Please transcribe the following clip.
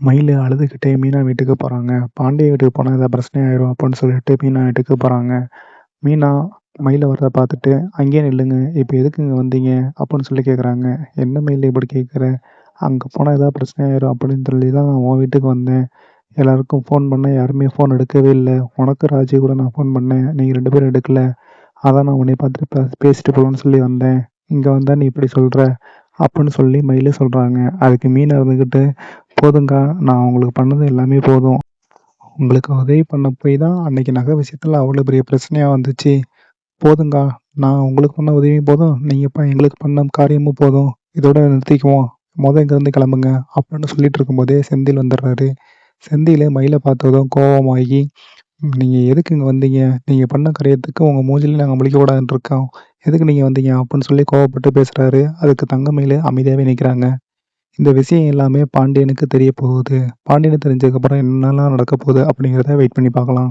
மயில் அழுதுகிட்டே மீனா வீட்டுக்கு போகிறாங்க பாண்டிய வீட்டுக்கு போனால் ஏதாவது பிரச்சனை ஆயிரும் அப்படின்னு சொல்லிட்டு மீனா வீட்டுக்கு போகிறாங்க மீனா மயிலை வரதை பார்த்துட்டு அங்கேயே நில்லுங்க. இப்போ எதுக்கு இங்கே வந்தீங்க? அப்படின்னு சொல்லி கேட்குறாங்க என்ன மயில் இப்படி கேட்குற அங்கே போனால் ஏதாவது பிரச்சனை ஆயிரும் அப்படின்னு சொல்லி தான் நான் உன் வீட்டுக்கு வந்தேன். எல்லாருக்கும் ஃபோன் பண்ணேன். யாருமே ஃபோன் எடுக்கவே இல்லை. உனக்கு ராஜி கூட நான் ஃபோன் பண்ணேன். நீங்கள் ரெண்டு பேரும் எடுக்கல. அதான் நான் உன்னை பார்த்துட்டு பே பேசிட்டு போகலான்னு சொல்லி வந்தேன். இங்கே வந்தால் நீ இப்படி சொல்கிற அப்படின்னு சொல்லி மயிலே சொல்கிறாங்க அதுக்கு மீன் இருந்துக்கிட்டு போதுங்க்கா நான் உங்களுக்கு பண்ணது எல்லாமே போதும். உங்களுக்கு உதவி பண்ண போய் தான் அன்னைக்கு நகை விஷயத்தில் அவ்வளோ பெரிய பிரச்சனையாக வந்துச்சு. போதுங்க்கா நான் உங்களுக்கு பண்ண உதவியும் போதும். நீங்கள் இப்போ எங்களுக்கு பண்ண காரியமும் போதும். இதோட நிறுத்திக்குவோம். மொதல் இங்கேருந்து கிளம்புங்க. அப்படின்னு சொல்லிட்டு இருக்கும்போதே செந்தில் வந்துடுறாரு. செந்தில் மயிலை பார்த்ததும் கோவமாகி நீங்கள் எதுக்கு இங்கே வந்தீங்க? நீங்கள் பண்ண காரியத்துக்கு உங்கள் மூஞ்சிலே நாங்கள் முழிக்கக்கூடாதுன்னு இருக்கோம். எதுக்கு நீங்கள் வந்தீங்க? அப்படின்னு சொல்லி கோவப்பட்டு பேசுகிறாரு அதுக்கு தங்கமயில் அமைதியாகவே நிற்கிறாங்க இந்த விஷயம் எல்லாமே பாண்டியனுக்கு தெரிய போகுது. பாண்டியனுக்கு தெரிஞ்சதுக்கப்புறம் என்னெல்லாம் நடக்க போகுது அப்படிங்கிறத வெயிட் பண்ணி பார்க்கலாம்.